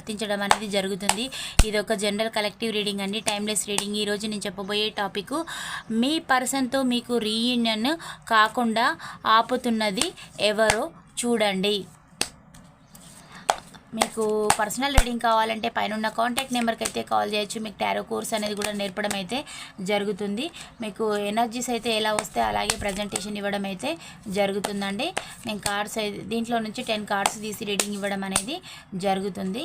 వర్తించడం అనేది జరుగుతుంది. ఇది ఒక జనరల్ కలెక్టివ్ రీడింగ్ అండి. Timeless reading. ఈ రోజు నేను చెప్పబోయే టాపిక్ మీ పర్సన్తో మీకు రీయూనియన్ కాకుండా ఆపుతున్నది ఎవరో చూడండి. మీకు పర్సనల్ రీడింగ్ కావాలంటే పైన ఉన్న కాంటాక్ట్ నెంబర్కి అయితే కాల్ చేయొచ్చు. మీకు టారో కోర్స్ అనేది కూడా నేర్పడం అయితే జరుగుతుంది. మీకు ఎనర్జీస్ అయితే ఎలా వస్తే అలాగే ప్రజెంటేషన్ ఇవ్వడం అయితే జరుగుతుందండి. నేను కార్డ్స్ అయితే దీంట్లో నుంచి టెన్ కార్డ్స్ తీసి రీడింగ్ ఇవ్వడం అనేది జరుగుతుంది.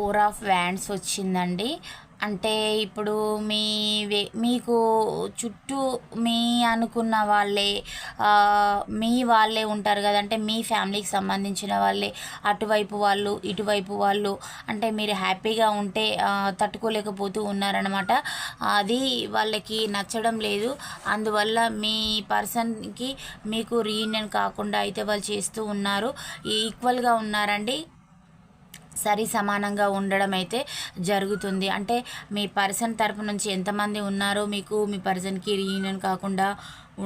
Four of wands వచ్చిందండి. అంటే ఇప్పుడు మీ వే- మీకు చుట్టూ మీ అనుకున్న వాళ్ళే మీ వాళ్ళే ఉంటారు కదంటే మీ ఫ్యామిలీకి సంబంధించిన వాళ్ళే అటువైపు వాళ్ళు ఇటువైపు వాళ్ళు. అంటే మీరు హ్యాపీగా ఉంటే తట్టుకోలేకపోతూ ఉన్నారనమాట అది వాళ్ళకి నచ్చడం లేదు. అందువల్ల మీ పర్సన్కి మీకు రీయూనియన్ కాకుండా అయితే వాళ్ళు చేస్తూ ఉన్నారు. ఈక్వల్గా ఉన్నారండి. సరి సమానంగా ఉండడం అయితే జరుగుతుంది. అంటే మీ పర్సన్ తరపు నుంచి ఎంతమంది ఉన్నారో మీకు మీ పర్సన్కి రీయూనియన్ కాకుండా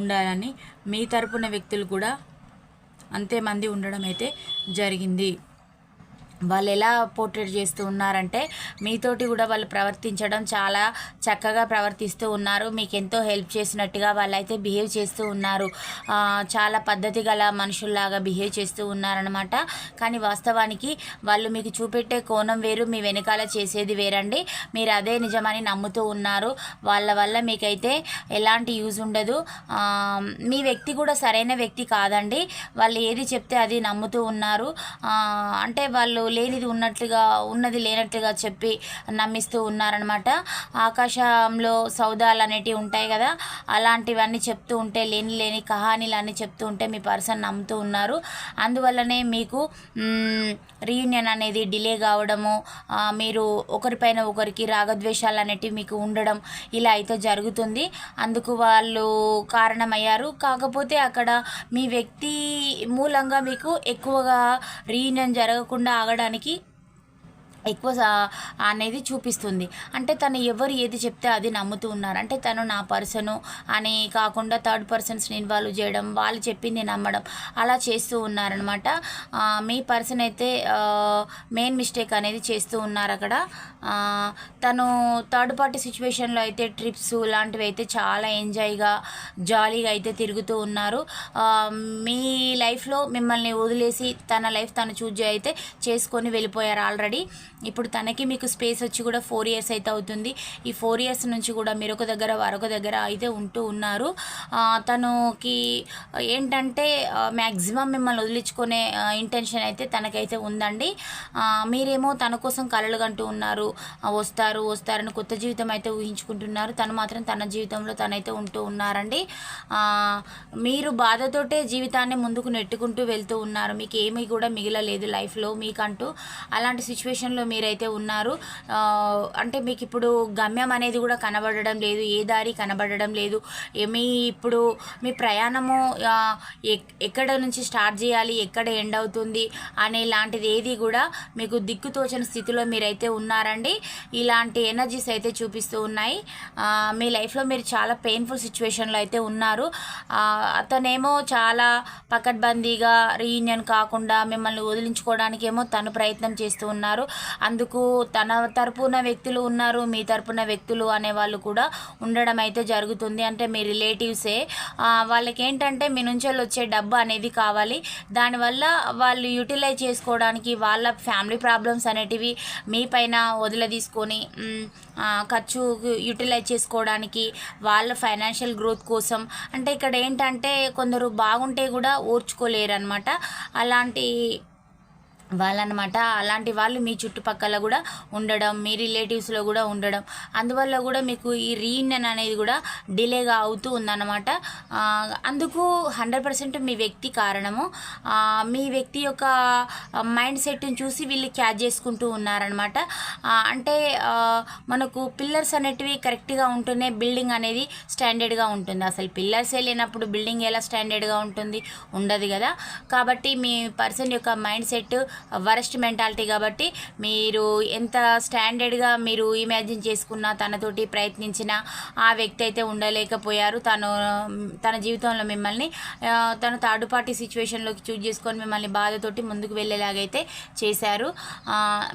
ఉండాలని మీ తరపున వ్యక్తులు కూడా అంతే మంది ఉండడం అయితే జరిగింది. వాళ్ళు ఎలా పోర్ట్రేట్ చేస్తూ ఉన్నారంటే మీతోటి కూడా వాళ్ళు ప్రవర్తించడం చాలా చక్కగా ప్రవర్తిస్తూ ఉన్నారు. మీకు ఎంతో హెల్ప్ చేసినట్టుగా వాళ్ళైతే బిహేవ్ చేస్తూ ఉన్నారు. చాలా పద్ధతి గల మనుషుల్లాగా బిహేవ్ చేస్తూ ఉన్నారనమాట కానీ వాస్తవానికి వాళ్ళు మీకు చూపెట్టే కోణం వేరు మీ వెనకాల చేసేది వేరండి. మీరు అదే నిజమని నమ్ముతూ ఉన్నారు. వాళ్ళ వల్ల మీకైతే ఎలాంటి యూజ్ ఉండదు. మీ వ్యక్తి కూడా సరైన వ్యక్తి కాదండి. వాళ్ళు ఏది చెప్తే అది నమ్ముతూ ఉన్నారు. అంటే వాళ్ళు లేనిది ఉన్నట్లుగా ఉన్నది లేనట్లుగా చెప్పి నమ్మిస్తూ ఉన్నారనమాట ఆకాశంలో సౌదాలు అనేటివి ఉంటాయి కదా అలాంటివన్నీ చెప్తూ ఉంటే లేని లేని కహానీలు అన్నీ చెప్తూ ఉంటే మీ పర్సన్ నమ్ముతూ ఉన్నారు. అందువల్లనే మీకు రీయూనియన్ అనేది డిలే కావడము మీరు ఒకరిపైన ఒకరికి రాగద్వేషాలు అనేటివి మీకు ఉండడం ఇలా అయితే జరుగుతుంది. అందుకు వాళ్ళు కారణమయ్యారు. కాకపోతే అక్కడ మీ వ్యక్తి మూలంగా మీకు ఎక్కువగా రీయూనియన్ జరగకుండా ఇవ్వడానికి ఎక్కువ అనేది చూపిస్తుంది. అంటే తను ఎవరు ఏది చెప్తే అది నమ్ముతూ ఉన్నారు. అంటే తను నా పర్సను అని కాకుండా థర్డ్ పర్సన్స్ని ఇన్వాల్వ్ చేయడం వాళ్ళు చెప్పింది నమ్మడం అలా చేస్తూ ఉన్నారనమాట మీ పర్సన్ అయితే మెయిన్ మిస్టేక్ అనేది చేస్తూ ఉన్నారు అక్కడ. తను థర్డ్ పార్టీ సిచ్యువేషన్లో అయితే ట్రిప్స్ లాంటివి అయితే చాలా ఎంజాయ్గా జాలీగా అయితే తిరుగుతూ ఉన్నారు. మీ లైఫ్లో మిమ్మల్ని వదిలేసి తన లైఫ్ తను చూజ్ అయితే చేసుకొని వెళ్ళిపోయారు ఆల్రెడీ. ఇప్పుడు తనకి మీకు స్పేస్ వచ్చి కూడా ఫోర్ ఇయర్స్ అయితే అవుతుంది. ఈ ఫోర్ ఇయర్స్ నుంచి కూడా మీరొక దగ్గర మరొక దగ్గర అయితే ఉంటూ ఉన్నారు. తనకి ఏంటంటే మ్యాక్సిమం మిమ్మల్ని వదిలించుకునే ఇంటెన్షన్ అయితే తనకైతే ఉందండి. మీరేమో తన కోసం కలలు కంటూ ఉన్నారు. వస్తారు వస్తారని కొత్త జీవితం అయితే ఊహించుకుంటున్నారు. తను మాత్రం తన జీవితంలో తనైతే ఉంటూ ఉన్నారండి. మీరు బాధతోటే జీవితాన్ని ముందుకు నెట్టుకుంటూ వెళ్తూ ఉన్నారు. మీకు ఏమీ కూడా మిగలలేదు లైఫ్లో మీకంటూ. అలాంటి సిచ్యువేషన్లో మీరైతే ఉన్నారు. అంటే మీకు ఇప్పుడు గమ్యం అనేది కూడా కనబడడం లేదు ఏ దారి కనబడడం లేదు. మీ ఇప్పుడు మీ ప్రయాణము ఎక్కడ నుంచి స్టార్ట్ చేయాలి ఎక్కడ ఎండ్ అవుతుంది అనే లాంటిది ఏది కూడా మీకు దిక్కుతోచని స్థితిలో మీరైతే ఉన్నారండి. ఇలాంటి ఎనర్జీస్ అయితే చూపిస్తూ ఉన్నాయి. మీ లైఫ్లో మీరు చాలా పెయిన్ఫుల్ సిచ్యువేషన్లో అయితే ఉన్నారు. అతనేమో చాలా పకడ్బందీగా రీయూనియన్ కాకుండా మిమ్మల్ని వదిలించుకోవడానికి ఏమో తను ప్రయత్నం చేస్తూ ఉన్నారు. అందుకు తన తరపున వ్యక్తులు ఉన్నారు మీ తరపున వ్యక్తులు అనేవాళ్ళు కూడా ఉండడం అయితే జరుగుతుంది. అంటే మీ రిలేటివ్సే వాళ్ళకి ఏంటంటే మీ నుంచి వచ్చే డబ్బు అనేది కావాలి. దానివల్ల వాళ్ళు యూటిలైజ్ చేసుకోవడానికి వాళ్ళ ఫ్యామిలీ ప్రాబ్లమ్స్ అనేటివి మీ పైన వదిలదీసుకొని ఖర్చు యూటిలైజ్ చేసుకోవడానికి వాళ్ళ ఫైనాన్షియల్ గ్రోత్ కోసం. అంటే ఇక్కడ ఏంటంటే కొందరు బాగుంటే కూడా ఓర్చుకోలేరు అనమాట అలాంటి వాళ్ళనమాట. అలాంటి వాళ్ళు మీ చుట్టుపక్కల కూడా ఉండడం మీ రిలేటివ్స్లో కూడా ఉండడం. అందువల్ల కూడా మీకు ఈ రీయూనియన్ అనేది కూడా డిలేగా అవుతూ ఉందన్నమాట. అందుకు హండ్రెడ్ పర్సెంట్ మీ వ్యక్తి కారణము. మీ వ్యక్తి యొక్క మైండ్ సెట్ని చూసి వీళ్ళు క్యాచ్ చేసుకుంటూ ఉన్నారనమాట అంటే మనకు పిల్లర్స్ అనేటివి కరెక్ట్గా ఉంటేనే బిల్డింగ్ అనేది స్టాండర్డ్గా ఉంటుంది. అసలు పిల్లర్స్ లేనప్పుడు బిల్డింగ్ ఎలా స్టాండర్డ్గా ఉంటుంది? ఉండదు కదా. కాబట్టి మీ పర్సన్ యొక్క మైండ్ సెట్ వరస్ట్ మెంటాలిటీ కాబట్టి మీరు ఎంత స్టాండర్డ్గా మీరు ఇమాజిన్ చేసుకున్నా తనతోటి ప్రయత్నించినా ఆ వ్యక్తి అయితే ఉండలేకపోయారు. తను తన జీవితంలో మిమ్మల్ని తను థర్డ్ పార్టీ సిచ్యువేషన్లోకి చూజ్ చేసుకొని మిమ్మల్ని బాధతోటి ముందుకు వెళ్ళేలాగైతే చేశారు.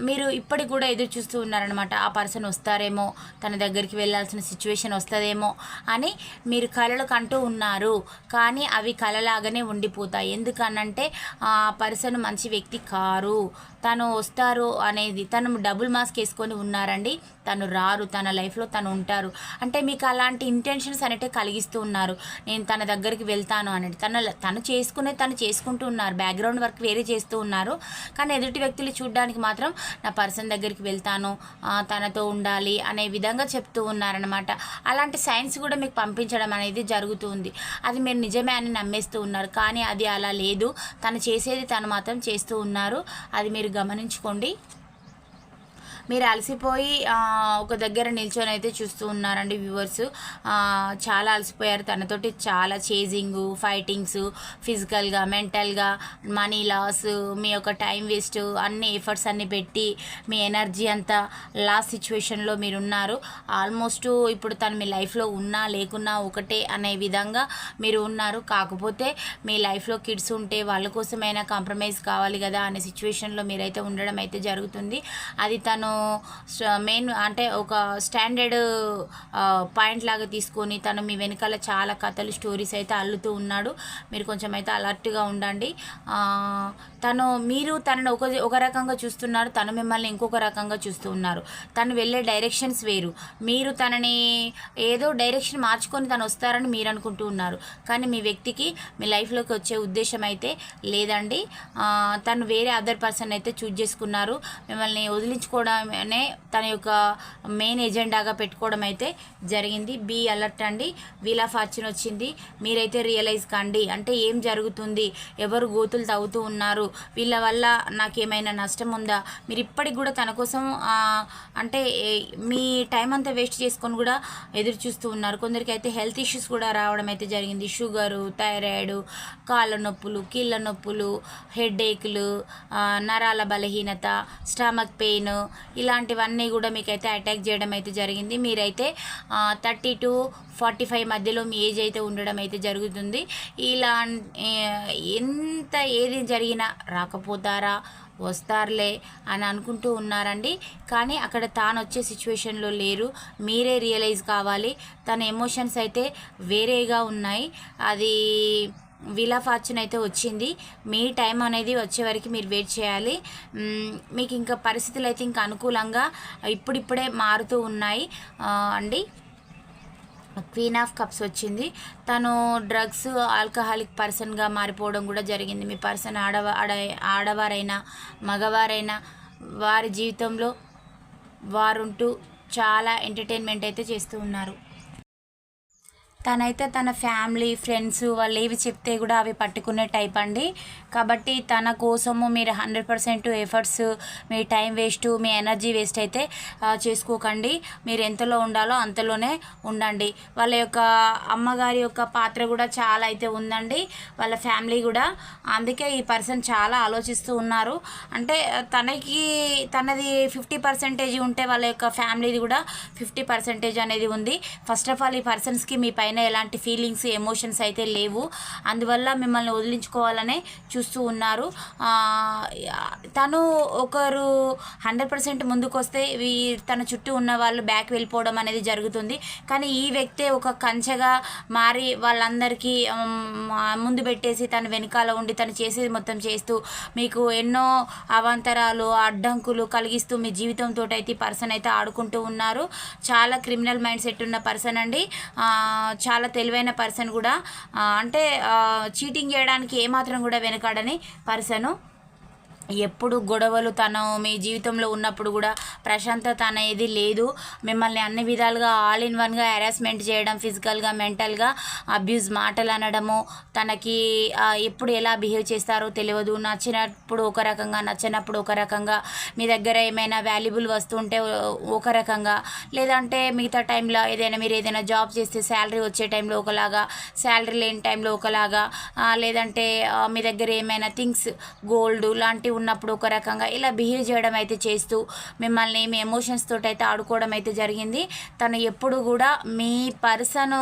మీరు ఇప్పటికి కూడా ఎదురు చూస్తూ ఉన్నారనమాట ఆ పర్సన్ వస్తారేమో తన దగ్గరికి వెళ్ళాల్సిన సిచ్యువేషన్ వస్తుందేమో అని మీరు కళలు కంటూ ఉన్నారు. కానీ అవి కళలాగానే ఉండిపోతాయి. ఎందుకనంటే ఆ పర్సన్ మంచి వ్యక్తి కారు తను వస్తారు అనేది తను డబుల్ మాస్క్ వేసుకొని ఉన్నారండి. తను రారు తన లైఫ్లో తను ఉంటారు. అంటే మీకు అలాంటి ఇంటెన్షన్స్ అనేటివి కలిగిస్తూ ఉన్నారు. నేను తన దగ్గరికి వెళ్తాను అనేది తన తను చేసుకునే తను చేసుకుంటూ ఉన్నారు. బ్యాక్గ్రౌండ్ వర్క్ వేరే చేస్తూ ఉన్నారు. కానీ ఎదుటి వ్యక్తులు చూడడానికి మాత్రం నా పర్సన్ దగ్గరికి వెళ్తాను తనతో ఉండాలి అనే విధంగా చెప్తూ ఉన్నారనమాట అలాంటి సైన్స్ కూడా మీకు పంపించడం అనేది జరుగుతుంది అది మీరు నిజమే అని నమ్మేస్తూ ఉన్నారు. కానీ అది అలా లేదు. తను చేసేది తను మాత్రం చేస్తూ ఉన్నారు. అది మీరు గమనించుకోండి. మీరు అలసిపోయి ఒక దగ్గర నిల్చొని అయితే చూస్తూ ఉన్నారండి వ్యూవర్స్ చాలా అలసిపోయారు. తనతోటి చాలా చేజింగ్ ఫైటింగ్స్ ఫిజికల్గా మెంటల్గా మనీ లాస్ మీ యొక్క టైం వేస్ట్ అన్ని ఎఫర్ట్స్ అన్ని పెట్టి మీ ఎనర్జీ అంతా లాస్ సిచ్యువేషన్లో మీరు ఉన్నారు. ఆల్మోస్ట్ ఇప్పుడు తను మీ లైఫ్లో ఉన్నా లేకున్నా ఒకటే అనే విధంగా మీరు ఉన్నారు. కాకపోతే మీ లైఫ్లో కిడ్స్ ఉంటే వాళ్ళ కోసమైనా కాంప్రమైజ్ కావాలి కదా అనే సిచ్యువేషన్లో మీరైతే ఉండడం అయితే జరుగుతుంది. అది తను మెయిన్ అంటే ఒక స్టాండర్డ్ పాయింట్ లాగా తీసుకొని తను మీ వెనకాల చాలా కథలు స్టోరీస్ అయితే అల్లుతూ ఉన్నాడు. మీరు కొంచెం అయితే అలర్ట్గా ఉండండి. తను మీరు తనను ఒక ఒక రకంగా చూస్తున్నారు తను మిమ్మల్ని ఇంకొక రకంగా చూస్తూ ఉన్నారు. తను వెళ్ళే డైరెక్షన్స్ వేరు. మీరు తనని ఏదో డైరెక్షన్ మార్చుకొని తను వస్తారని మీరు అనుకుంటూ ఉన్నారు. కానీ మీ వ్యక్తికి మీ లైఫ్లోకి వచ్చే ఉద్దేశం అయితే లేదండి. తను వేరే అదర్ పర్సన్ అయితే చూజ్ చేసుకున్నారు. మిమ్మల్ని వదిలించుకోవడం వదిలించుకోవడమే తన యొక్క మెయిన్ ఎజెండాగా పెట్టుకోవడం అయితే జరిగింది. బీ అలర్ట్ అండి. వీల్ ఆఫ్ ఫార్చ్యూన్ వచ్చింది. మీరైతే రియలైజ్ కండి. అంటే ఏం జరుగుతుంది? ఎవరు గోతులు తవ్వుతూ ఉన్నారు? వీళ్ళ వల్ల నాకేమైనా నష్టం ఉందా? మీరు ఇప్పటికి కూడా తన కోసం అంటే మీ టైం అంతా వేస్ట్ చేసుకొని కూడా ఎదురు చూస్తూ ఉన్నారు. కొందరికి అయితే హెల్త్ ఇష్యూస్ కూడా రావడం అయితే జరిగింది. షుగరు థైరాయిడ్ కాళ్ళ నొప్పులు కీళ్ళ నొప్పులు హెడేక్లు నరాల బలహీనత స్టమక్ పెయిన్ ఇలాంటివన్నీ కూడా మీకైతే అటాక్ చేయడం అయితే జరిగింది. మీరైతే థర్టీ టు ఫార్టీ ఫైవ్ మధ్యలో మీ ఏజ్ అయితే ఉండడం అయితే జరుగుతుంది. ఇలా ఎంత ఏది జరిగినా రాకపోతారా వస్తారులే అని అనుకుంటూ ఉన్నారండి. కానీ అక్కడ తాను వచ్చే సిచ్యువేషన్లో లేరు. మీరే రియలైజ్ కావాలి. తన ఎమోషన్స్ అయితే వేరేగా ఉన్నాయి. అది వీల్ ఆఫ్ ఫార్చ్యూన్ అయితే వచ్చింది. మీ టైం అనేది వచ్చే వరకు మీరు వెయిట్ చేయాలి. మీకు ఇంకా పరిస్థితులు అయితే ఇంకా అనుకూలంగా ఇప్పుడిప్పుడే మారుతూ ఉన్నాయి. అండి క్వీన్ ఆఫ్ కప్స్ వచ్చింది. తను డ్రగ్స్ ఆల్కహాలిక్ పర్సన్గా మారిపోవడం కూడా జరిగింది. మీ పర్సన్ ఆడవ ఆడ ఆడవారైనా మగవారైనా వారి జీవితంలో వారుంటూ చాలా ఎంటర్టైన్మెంట్ అయితే చేస్తూ ఉన్నారు. తనైతే తన ఫ్యామిలీ ఫ్రెండ్స్ వాళ్ళు ఏవి చెప్తే కూడా అవి పట్టుకునే టైప్ అండి. కాబట్టి తన కోసము మీరు హండ్రెడ్ పర్సెంట్ ఎఫర్ట్స్ మీ టైం వేస్ట్ మీ ఎనర్జీ వేస్ట్ అయితే చేసుకోకండి. మీరు ఎంతలో ఉండాలో అంతలోనే ఉండండి. వాళ్ళ యొక్క అమ్మగారి యొక్క పాత్ర కూడా చాలా అయితే ఉందండి. వాళ్ళ ఫ్యామిలీ కూడా. అందుకే ఈ పర్సన్ చాలా ఆలోచిస్తూ ఉన్నారు. అంటే తనకి తనది ఫిఫ్టీ పర్సెంటేజ్ ఉంటే వాళ్ళ యొక్క ఫ్యామిలీది కూడా ఫిఫ్టీ పర్సెంటేజ్ అనేది ఉంది. ఫస్ట్ ఆఫ్ ఆల్ ఈ పర్సన్స్కి మీ పైన పైన ఎలాంటి ఫీలింగ్స్ ఎమోషన్స్ అయితే లేవు. అందువల్ల మిమ్మల్ని వదిలించుకోవాలనే చూస్తూ ఉన్నారు. తను ఒకరు హండ్రెడ్ పర్సెంట్ ముందుకొస్తే తన చుట్టూ ఉన్న వాళ్ళు బ్యాక్ వెళ్ళిపోవడం అనేది జరుగుతుంది. కానీ ఈ వ్యక్తే ఒక కంచెగా మారి వాళ్ళందరికీ ముందు పెట్టేసి తను వెనకాల ఉండి తను చేసేది మొత్తం చేస్తూ మీకు ఎన్నో అవాంతరాలు అడ్డంకులు కలిగిస్తూ మీ జీవితంతో అయితే ఈ పర్సన్ అయితే ఆడుకుంటూ ఉన్నారు. చాలా క్రిమినల్ మైండ్ సెట్ ఉన్న పర్సన్ అండి. చాలా తెలివైన పర్సన్ కూడా అంటే చీటింగ్ చేయడానికి ఏమాత్రం కూడా వెనకాడని పర్సను. ఎప్పుడు గొడవలు తను మీ జీవితంలో ఉన్నప్పుడు కూడా ప్రశాంతత అనేది లేదు. మిమ్మల్ని అన్ని విధాలుగా ఆల్ ఇన్ వన్గా హెరాస్మెంట్ చేయడం ఫిజికల్గా మెంటల్గా అబ్యూజ్ మాటలు అనడము తనకి ఎప్పుడు ఎలా బిహేవ్ చేస్తారో తెలియదు. నచ్చినప్పుడు ఒక రకంగా నచ్చినప్పుడు ఒక రకంగా మీ దగ్గర ఏమైనా వాల్యుబుల్ వస్తుంటే ఒక రకంగా. లేదంటే మిగతా టైంలో ఏదైనా మీరు ఏదైనా జాబ్ చేస్తే శాలరీ వచ్చే టైంలో ఒకలాగా శాలరీ లేని టైంలో ఒకలాగా లేదంటే మీ దగ్గర ఏమైనా థింగ్స్ గోల్డ్ లాంటివి ఉన్నప్పుడు ఒక రకంగా ఇలా బిహేవ్ చేయడం అయితే చేస్తూ మిమ్మల్ని మీ ఎమోషన్స్ తోటి అయితే ఆడుకోవడం అయితే జరిగింది. తను ఎప్పుడు కూడా మీ పర్సన్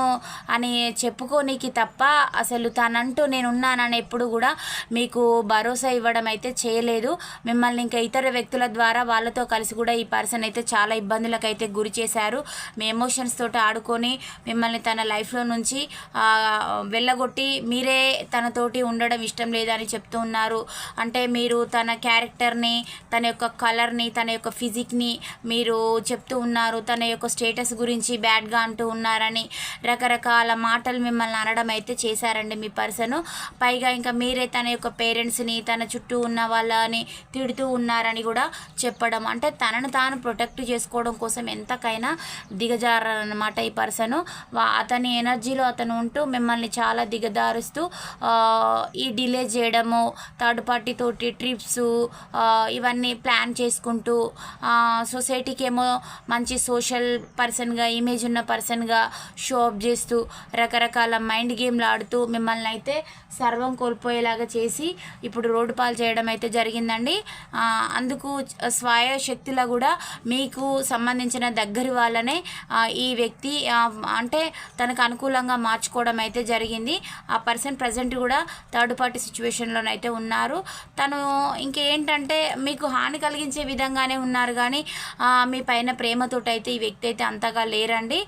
అని చెప్పుకోనికి తప్ప అసలు తనంటూ నేను ఉన్నానని ఎప్పుడు కూడా మీకు భరోసా ఇవ్వడం అయితే చేయలేదు. మిమ్మల్ని ఇంకా ఇతర వ్యక్తుల ద్వారా వాళ్ళతో కలిసి కూడా ఈ పర్సన్ అయితే చాలా ఇబ్బందులకు అయితే గురి చేశారు. మీ ఎమోషన్స్ తోటి ఆడుకొని మిమ్మల్ని తన లైఫ్లో నుంచి వెళ్ళగొట్టి మీరే తనతోటి ఉండడం ఇష్టం లేదని చెప్తూ ఉన్నారు. అంటే మీరు తన తన క్యారెక్టర్ని తన యొక్క కలర్ని తన యొక్క ఫిజిక్ని మీరు చెప్తూ ఉన్నారు. తన యొక్క స్టేటస్ గురించి బ్యాడ్గా అంటూ ఉన్నారని రకరకాల మాటలు మిమ్మల్ని అనడం అయితే చేశారండి మీ పర్సన్. పైగా ఇంకా మీరే తన యొక్క పేరెంట్స్ని తన చుట్టూ ఉన్న వాళ్ళని తిడుతూ ఉన్నారని కూడా చెప్పడం. అంటే తనను తాను ప్రొటెక్ట్ చేసుకోవడం కోసం ఎంతకైనా దిగజారనమాట ఈ పర్సన్. అతని ఎనర్జీలో అతను ఉంటూ మిమ్మల్ని చాలా దిగదారుస్తూ ఈ డిలే చేయడము థర్డ్ పార్టీ తోటి ట్రిప్స్ ఇవన్నీ ప్లాన్ చేసుకుంటూ సొసైటీకి ఏమో మంచి సోషల్ పర్సన్గా ఇమేజ్ ఉన్న పర్సన్గా షో అప్ చేస్తూ రకరకాల మైండ్ గేమ్లు ఆడుతూ మిమ్మల్ని అయితే సర్వం కోల్పోయేలాగా చేసి ఇప్పుడు రోడ్డు పాలు చేయడం అయితే జరిగిందండి. అందుకు స్వయ శక్తిలో కూడా మీకు సంబంధించిన దగ్గరి వాళ్ళనే ఈ వ్యక్తి అంటే తనకు అనుకూలంగా మార్చుకోవడం అయితే జరిగింది. ఆ పర్సన్ ప్రజెంట్ కూడా థర్డ్ పార్టీ సిచ్యువేషన్లోనైతే ఉన్నారు. తను ఇంకేంటంటే మీకు హాని కలిగించే విధంగానే ఉన్నారు కానీ మీ పైన ప్రేమతోటి అయితే ఈ వ్యక్తి అయితే అంతగా లేరండి.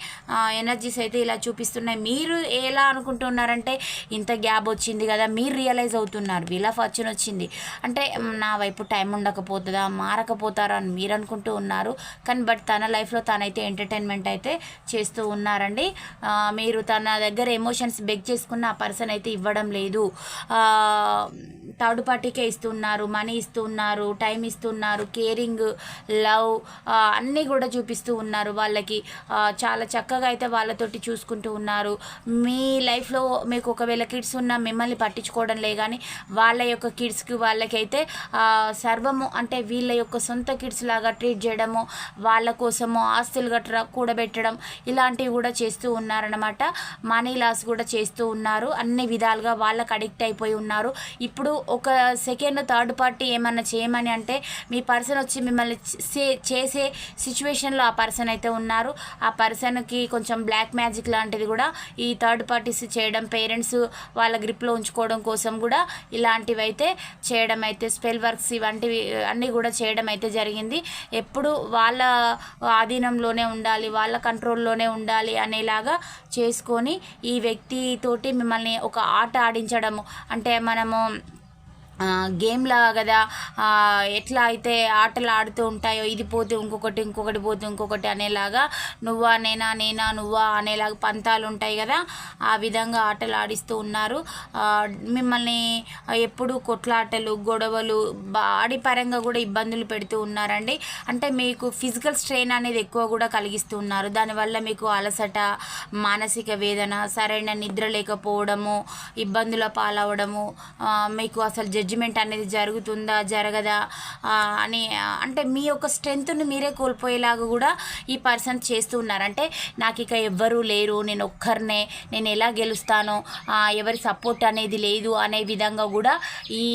ఎనర్జీస్ అయితే ఇలా చూపిస్తున్నాయి. మీరు ఎలా అనుకుంటున్నారంటే ఇంత గ్యాప్ వచ్చింది కదా మీరు రియలైజ్ అవుతున్నారు వీళ్ళ ఫార్చ్యూన్ వచ్చింది. అంటే నా వైపు టైం ఉండకపోతుందా మారకపోతారా అని మీరు అనుకుంటూ ఉన్నారు. కానీ బట్ తన లైఫ్లో తనైతే ఎంటర్టైన్మెంట్ అయితే చేస్తూ ఉన్నారండి. మీరు తన దగ్గర ఎమోషన్స్ బెగ్ చేసుకున్న ఆ పర్సన్ అయితే ఇవ్వడం లేదు. థర్డ్ పార్టీకే ఇస్తున్నారు మనీ ఇస్తున్నారు టైం ఇస్తున్నారు కేరింగ్ లవ్ అన్నీ కూడా చూపిస్తూ ఉన్నారు వాళ్ళకి. చాలా చక్కగా అయితే వాళ్ళతోటి చూసుకుంటూ ఉన్నారు. మీ లైఫ్లో మీకు ఒకవేళ కిడ్స్ ఉన్నా మిమ్మల్ని పట్టించుకోవడం లే కానీ వాళ్ళ యొక్క కిడ్స్కి వాళ్ళకైతే సర్వము అంటే వీళ్ళ యొక్క సొంత కిడ్స్ లాగా ట్రీట్ చేయడము వాళ్ళ కోసము ఆస్తులు గట్రా కూడబెట్టడం ఇలాంటివి కూడా చేస్తూ ఉన్నారనమాట మనీ లాస్ కూడా చేస్తూ ఉన్నారు. అన్ని విధాలుగా వాళ్ళకి అడిక్ట్ అయిపోయి ఉన్నారు. ఇప్పుడు ఒక సెకండ్ థర్డ్ పార్టీ ఏమన్నా చేయమని అంటే మీ పర్సన్ వచ్చి మిమ్మల్ని చేసే సిచ్యువేషన్లో ఆ పర్సన్ అయితే ఉన్నారు. ఆ పర్సన్కి కొంచెం బ్లాక్ మ్యాజిక్ లాంటిది కూడా ఈ థర్డ్ పార్టీస్ చేయడం పేరెంట్స్ వాళ్ళ గ్రిప్లో ఉంచుకోవడం కోసం కూడా ఇలాంటివి అయితే చేయడం అయితే స్పెల్ వర్క్స్ ఇవంటివి అన్నీ కూడా చేయడం అయితే జరిగింది. ఎప్పుడు వాళ్ళ ఆధీనంలోనే ఉండాలి వాళ్ళ కంట్రోల్లోనే ఉండాలి అనేలాగా చేసుకొని ఈ వ్యక్తితోటి మిమ్మల్ని ఒక ఆట ఆడించడము అంటే మనము గేమ్లా కదా ఎట్లా అయితే ఆటలు ఆడుతూ ఉంటాయో ఇది పోతే ఇంకొకటి ఇంకొకటి పోతే ఇంకొకటి అనేలాగా నువ్వా నేనా నేనా నువ్వా అనేలాగా పంతాలు ఉంటాయి కదా ఆ విధంగా ఆటలు ఆడిస్తూ ఉన్నారు. మిమ్మల్ని ఎప్పుడు కొట్లాటలు గొడవలు బాడీ పరంగా కూడా ఇబ్బందులు పెడుతూ ఉన్నారండి. అంటే మీకు ఫిజికల్ స్ట్రెయిన్ అనేది ఎక్కువ కూడా కలిగిస్తూ ఉన్నారు. దానివల్ల మీకు అలసట మానసిక వేదన సరైన నిద్ర లేకపోవడము ఇబ్బందుల పాలవడము మీకు అసలు జడ్జిమెంట్ అనేది జరుగుతుందా జరగదా అని అంటే మీ యొక్క స్ట్రెంగ్త్ని మీరే కోల్పోయేలాగా కూడా ఈ పర్సన్ చేస్తూ ఉన్నారు. అంటే నాకు ఇక ఎవ్వరూ లేరు నేను ఒక్కరినే నేను ఎలా గెలుస్తాను ఎవరి సపోర్ట్ అనేది లేదు అనే విధంగా కూడా ఈ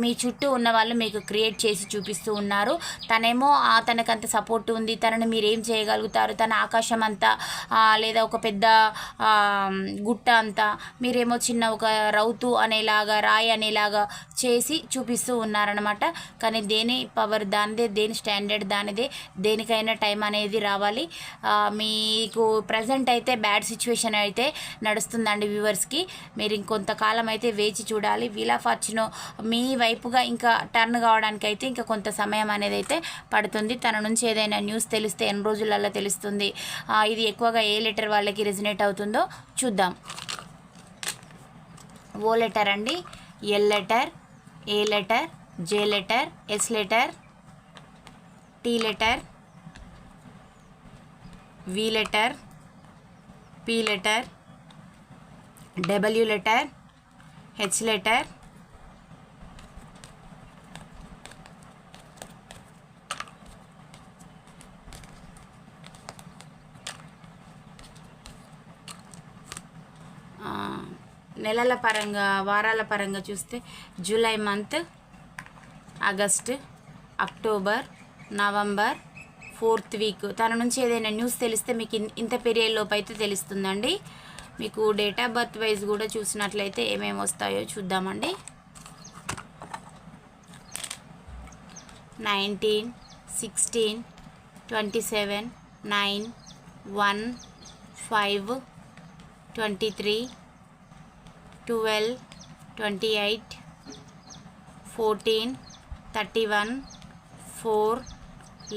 మీ చుట్టూ ఉన్న వాళ్ళు మీకు క్రియేట్ చేసి చూపిస్తూ ఉన్నారు. తనేమో ఆ, తనకంత సపోర్ట్ ఉంది తనని మీరు ఏం చేయగలుగుతారు తన ఆకాశం అంతా లేదా ఒక పెద్ద గుట్ట అంతా మీరేమో చిన్న ఒక రౌతు అనేలాగా రాయి అనేలాగా చేసి చూపిస్తూ ఉన్నారనమాట కానీ దేని పవర్ దానిదే దేని స్టాండర్డ్ దానిదే దేనికైనా టైం అనేది రావాలి. మీకు ప్రజెంట్ అయితే బ్యాడ్ సిచ్యువేషన్ అయితే నడుస్తుందండి వ్యూవర్స్కి మీరు ఇంకొంతకాలం అయితే వేచి చూడాలి. వీల్ ఆఫ్ ఫార్చ్యూన్ మీ వైపుగా ఇంకా టర్న్ కావడానికి అయితే ఇంకా కొంత సమయం అనేది అయితే పడుతుంది. తన నుంచి ఏదైనా న్యూస్ తెలిస్తే ఎన్ని రోజులలో తెలుస్తుంది? ఇది ఎక్కువగా ఏ లెటర్ వాళ్ళకి రెజినేట్ అవుతుందో చూద్దాం. ఓ లెటర్ అండి. L letter A letter J letter S letter T letter V letter P letter W letter H letter నెలల పరంగా వారాల పరంగా చూస్తే July month August October November fourth week. తన నుంచి ఏదైనా న్యూస్ తెలిస్తే మీకు ఇంత పీరియడ్ లోపు అయితే తెలుస్తుందండి. మీకు డేట్ ఆఫ్ బర్త్ వైజ్ కూడా చూసినట్లయితే ఏమేమి వస్తాయో చూద్దామండి. Nineteen sixteen twenty seven nine one five twenty three twelve twenty eight fourteen thirty one four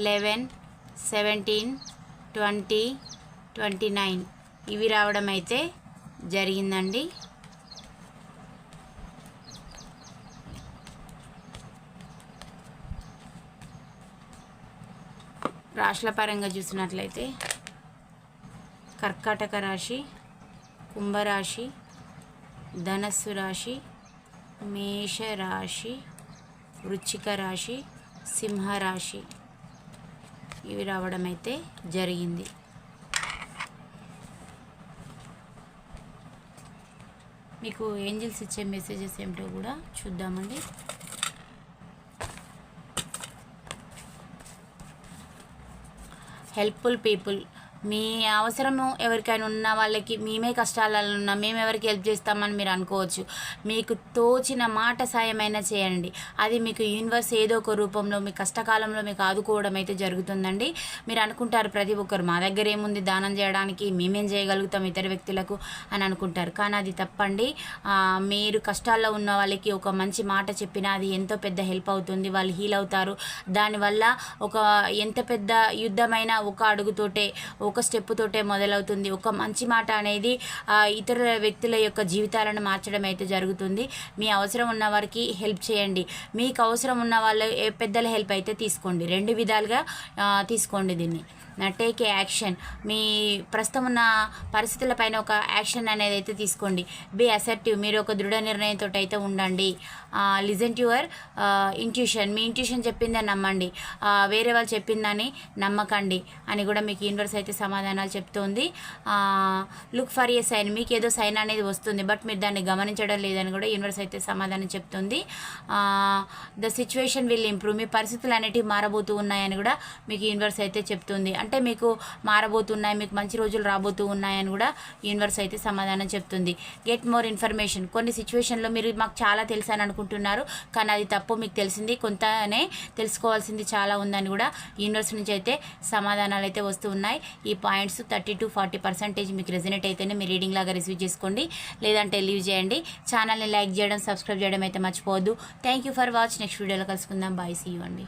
eleven seventeen twenty twenty nine ఇవి రావడం అయితే జరిగిందండి. రాశుల పరంగా చూసినట్లయితే కర్కాటక రాశి కుంభరాశి ధనస్సు రాశి మేష రాశి వృచ్చిక రాశి సింహరాశి. ఇవి రావడం అయితే జరిగింది. మీకు ఏంజిల్స్ ఇచ్చే మెసేజెస్ ఏమిటో కూడా చూద్దామండి. హెల్ప్ఫుల్ పీపుల్ మీ అవసరము ఎవరికైనా ఉన్న వాళ్ళకి మేమే కష్టాలలో ఉన్నా మేము ఎవరికి హెల్ప్ చేస్తామని మీరు అనుకోవచ్చు. మీకు తోచిన మాట సాయమైనా చేయండి. అది మీకు యూనివర్స్ ఏదో ఒక రూపంలో మీ కష్టకాలంలో మీకు ఆదుకోవడం అయితే జరుగుతుందండి. మీరు అనుకుంటారు ప్రతి ఒక్కరు మా దగ్గర ఏముంది దానం చేయడానికి మేమేం చేయగలుగుతాం ఇతర వ్యక్తులకు అని అనుకుంటారు. కానీ అది తప్పండి. మీరు కష్టాల్లో ఉన్న వాళ్ళకి ఒక మంచి మాట చెప్పినా అది ఎంతో పెద్ద హెల్ప్ అవుతుంది. వాళ్ళు హీల్ అవుతారు. దానివల్ల ఒక ఎంత పెద్ద యుద్ధమైన ఒక అడుగుతోటే ఒక స్టెప్ తోటే మొదలవుతుంది. ఒక మంచి మాట అనేది ఇతర వ్యక్తుల యొక్క జీవితాలను మార్చడం అయితే జరుగుతుంది. మీ అవసరం ఉన్న వారికి హెల్ప్ చేయండి. మీకు అవసరం ఉన్న వాళ్ళు ఏ పెద్దల హెల్ప్ అయితే తీసుకోండి. రెండు విధాలుగా తీసుకోండి దీన్ని. Take a action. మీ ప్రస్తుతం ఉన్న పరిస్థితులపైన ఒక యాక్షన్ అనేది అయితే తీసుకోండి. బి అసర్టివ్ మీరు ఒక దృఢ నిర్ణయంతో అయితే ఉండండి లిజన్ యువర్ ఇంట్యూషన్. మీ ఇంట్యూషన్ చెప్పిందని నమ్మండి. వేరే వాళ్ళు చెప్పిందని నమ్మకండి అని కూడా మీకు యూనివర్స్ అయితే సమాధానాలు చెప్తుంది. Look for a sign. మీకు ఏదో సైన్ అనేది వస్తుంది బట్ మీరు దాన్ని గమనించడం లేదని కూడా యూనివర్స్ అయితే సమాధానం చెప్తుంది. The situation will improve. మీ పరిస్థితులు అనేటివి మారబోతూ ఉన్నాయని కూడా మీకు యూనివర్స్ అయితే చెప్తుంది. అంటే మీకు మారబోతున్నాయి మీకు మంచి రోజులు రాబోతూ ఉన్నాయని కూడా యూనివర్స్ అయితే సమాధానం చెప్తుంది. గెట్ మోర్ ఇన్ఫర్మేషన్ కొన్ని సిచ్యువేషన్లో మీరు మాకు చాలా తెలుసు అని అనుకుంటున్నారు కానీ అది తప్పు మీకు తెలిసింది కొంతనే తెలుసుకోవాల్సింది చాలా ఉందని కూడా యూనివర్స్ నుంచి అయితే సమాధానాలు అయితే వస్తూ ఉన్నాయి. ఈ points thirty to forty percentage మీకు రెజినేట్ అయితేనే మీ రీడింగ్ లాగా రిసీవ్ చేసుకోండి. లేదంటే లీవ్ చేయండి. ఛానల్ని లైక్ చేయడం సబ్స్క్రైబ్ చేయడం అయితే మర్చిపోవద్దు. Thank you for watch next వీడియోలో కలుసుకుందాం. బాయ్ సీ యూ అండి.